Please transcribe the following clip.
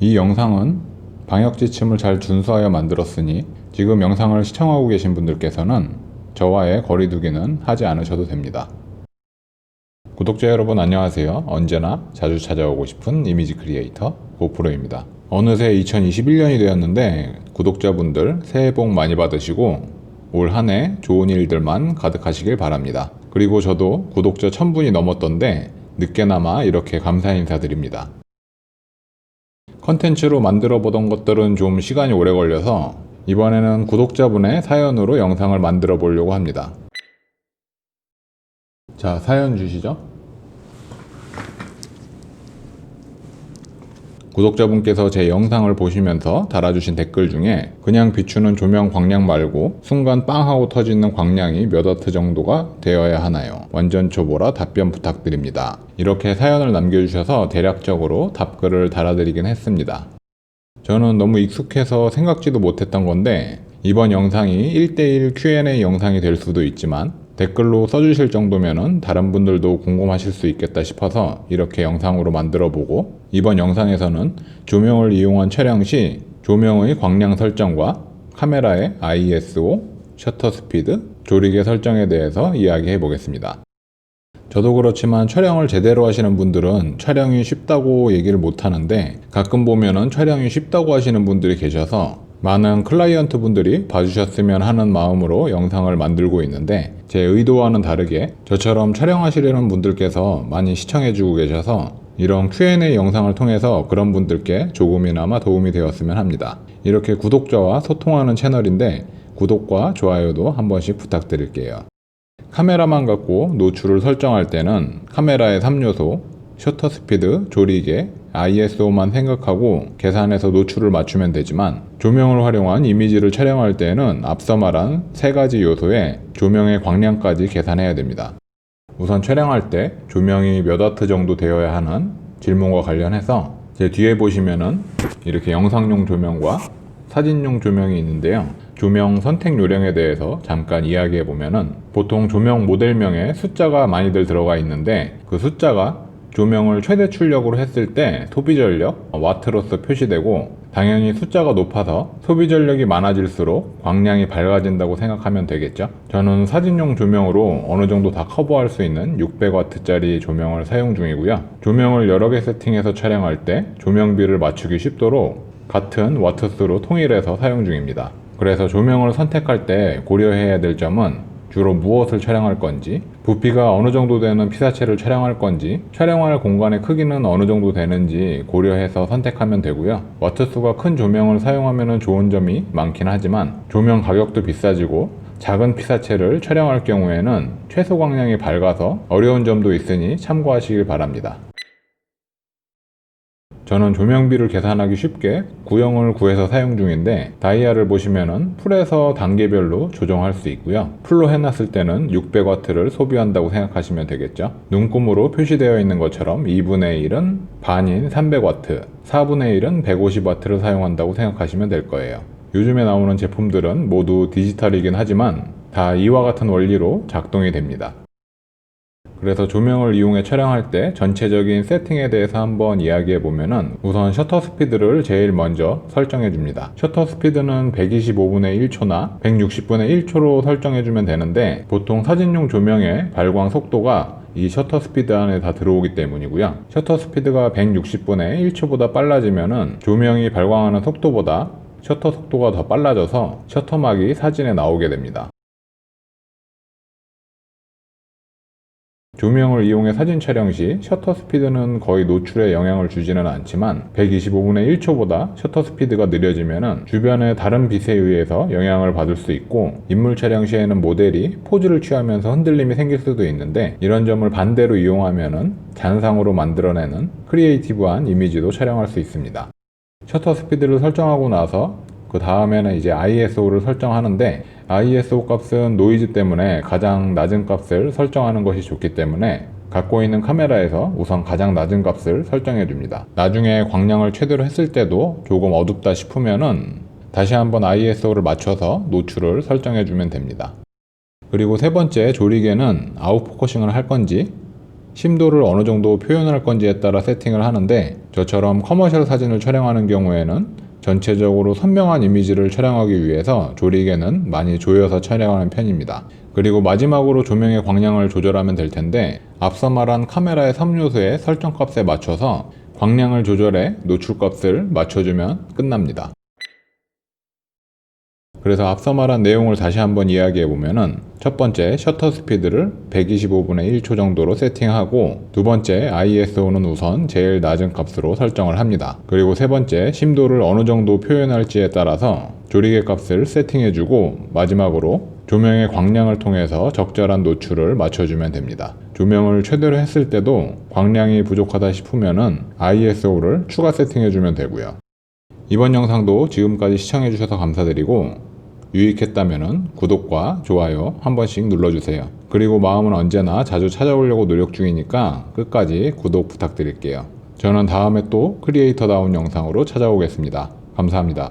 이 영상은 방역 지침을 잘 준수하여 만들었으니 지금 영상을 시청하고 계신 분들께서는 저와의 거리두기는 하지 않으셔도 됩니다. 구독자 여러분 안녕하세요. 언제나 자주 찾아오고 싶은 이미지 크리에이터 고프로입니다. 어느새 2021년이 되었는데 구독자분들 새해 복 많이 받으시고 올 한 해 좋은 일들만 가득하시길 바랍니다. 그리고 저도 구독자 1000분이 넘었던데 늦게나마 이렇게 감사 인사드립니다. 컨텐츠로 만들어 보던 것들은 좀 시간이 오래 걸려서 이번에는 구독자분의 사연으로 영상을 만들어 보려고 합니다. 자, 사연 주시죠. 구독자분께서 제 영상을 보시면서 달아주신 댓글 중에 그냥 비추는 조명 광량 말고 순간 빵 하고 터지는 광량이 몇 와트 정도가 되어야 하나요? 완전 초보라 답변 부탁드립니다. 이렇게 사연을 남겨주셔서 대략적으로 답글을 달아드리긴 했습니다. 저는 너무 익숙해서 생각지도 못했던 건데 이번 영상이 1대1 Q&A 영상이 될 수도 있지만 댓글로 써주실 정도면은 다른 분들도 궁금하실 수 있겠다 싶어서 이렇게 영상으로 만들어 보고 이번 영상에서는 조명을 이용한 촬영 시 조명의 광량 설정과 카메라의 ISO, 셔터 스피드, 조리개 설정에 대해서 이야기해 보겠습니다. 저도 그렇지만 촬영을 제대로 하시는 분들은 촬영이 쉽다고 얘기를 못 하는데 가끔 보면은 촬영이 쉽다고 하시는 분들이 계셔서 많은 클라이언트 분들이 봐주셨으면 하는 마음으로 영상을 만들고 있는데 제 의도와는 다르게 저처럼 촬영하시려는 분들께서 많이 시청해주고 계셔서 이런 Q&A 영상을 통해서 그런 분들께 조금이나마 도움이 되었으면 합니다. 이렇게 구독자와 소통하는 채널인데 구독과 좋아요도 한 번씩 부탁드릴게요. 카메라만 갖고 노출을 설정할 때는 카메라의 3요소, 셔터 스피드, 조리개, ISO만 생각하고 계산해서 노출을 맞추면 되지만 조명을 활용한 이미지를 촬영할 때에는 앞서 말한 세 가지 요소에 조명의 광량까지 계산해야 됩니다. 우선 촬영할 때 조명이 몇 와트 정도 되어야 하는 질문과 관련해서 제 뒤에 보시면은 이렇게 영상용 조명과 사진용 조명이 있는데요. 조명 선택 요령에 대해서 잠깐 이야기해 보면은 보통 조명 모델명에 숫자가 많이들 들어가 있는데 그 숫자가 조명을 최대 출력으로 했을 때 소비 전력 와트로서 표시되고 당연히 숫자가 높아서 소비 전력이 많아질수록 광량이 밝아진다고 생각하면 되겠죠. 저는 사진용 조명으로 어느 정도 다 커버할 수 있는 600와트짜리 조명을 사용 중이고요. 조명을 여러 개 세팅해서 촬영할 때 조명비를 맞추기 쉽도록 같은 와트수로 통일해서 사용 중입니다. 그래서 조명을 선택할 때 고려해야 될 점은 주로 무엇을 촬영할 건지, 부피가 어느 정도 되는 피사체를 촬영할 건지, 촬영할 공간의 크기는 어느 정도 되는지 고려해서 선택하면 되고요. 와트수가 큰 조명을 사용하면 좋은 점이 많긴 하지만 조명 가격도 비싸지고 작은 피사체를 촬영할 경우에는 최소 광량이 밝아서 어려운 점도 있으니 참고하시길 바랍니다. 저는 조명비를 계산하기 쉽게 구형을 구해서 사용 중인데 다이아를 보시면은 풀에서 단계별로 조정할 수 있고요. 풀로 해놨을 때는 600W를 소비한다고 생각하시면 되겠죠. 눈금으로 표시되어 있는 것처럼 2분의 1은 반인 300W, 4분의 1은 150W를 사용한다고 생각하시면 될 거예요. 요즘에 나오는 제품들은 모두 디지털이긴 하지만 다 이와 같은 원리로 작동이 됩니다. 그래서 조명을 이용해 촬영할 때 전체적인 세팅에 대해서 한번 이야기해 보면은 우선 셔터 스피드를 제일 먼저 설정해 줍니다. 셔터 스피드는 125분의 1초나 160분의 1초로 설정해 주면 되는데 보통 사진용 조명의 발광 속도가 이 셔터 스피드 안에 다 들어오기 때문이고요. 셔터 스피드가 160분의 1초보다 빨라지면은 조명이 발광하는 속도보다 셔터 속도가 더 빨라져서 셔터막이 사진에 나오게 됩니다. 조명을 이용해 사진 촬영 시 셔터 스피드는 거의 노출에 영향을 주지는 않지만 125분의 1초보다 셔터 스피드가 느려지면 주변의 다른 빛에 의해서 영향을 받을 수 있고 인물 촬영 시에는 모델이 포즈를 취하면서 흔들림이 생길 수도 있는데 이런 점을 반대로 이용하면 잔상으로 만들어내는 크리에이티브한 이미지도 촬영할 수 있습니다. 셔터 스피드를 설정하고 나서 그 다음에는 이제 ISO를 설정하는데 ISO 값은 노이즈 때문에 가장 낮은 값을 설정하는 것이 좋기 때문에 갖고 있는 카메라에서 우선 가장 낮은 값을 설정해 줍니다. 나중에 광량을 최대로 했을 때도 조금 어둡다 싶으면은 다시 한번 ISO를 맞춰서 노출을 설정해 주면 됩니다. 그리고 세 번째 조리개는 아웃포커싱을 할 건지 심도를 어느 정도 표현할 건지에 따라 세팅을 하는데 저처럼 커머셜 사진을 촬영하는 경우에는 전체적으로 선명한 이미지를 촬영하기 위해서 조리개는 많이 조여서 촬영하는 편입니다. 그리고 마지막으로 조명의 광량을 조절하면 될 텐데 앞서 말한 카메라의 3요소의 설정값에 맞춰서 광량을 조절해 노출값을 맞춰주면 끝납니다. 그래서 앞서 말한 내용을 다시 한번 이야기해 보면은 첫 번째 셔터 스피드를 125분의 1초 정도로 세팅하고 두 번째 ISO는 우선 제일 낮은 값으로 설정을 합니다. 그리고 세 번째 심도를 어느 정도 표현할지에 따라서 조리개 값을 세팅해 주고 마지막으로 조명의 광량을 통해서 적절한 노출을 맞춰주면 됩니다. 조명을 최대로 했을 때도 광량이 부족하다 싶으면은 ISO를 추가 세팅해 주면 되고요. 이번 영상도 지금까지 시청해 주셔서 감사드리고 유익했다면 구독과 좋아요 한 번씩 눌러주세요. 그리고 마음은 언제나 자주 찾아오려고 노력 중이니까 끝까지 구독 부탁드릴게요. 저는 다음에 또 크리에이터다운 영상으로 찾아오겠습니다. 감사합니다.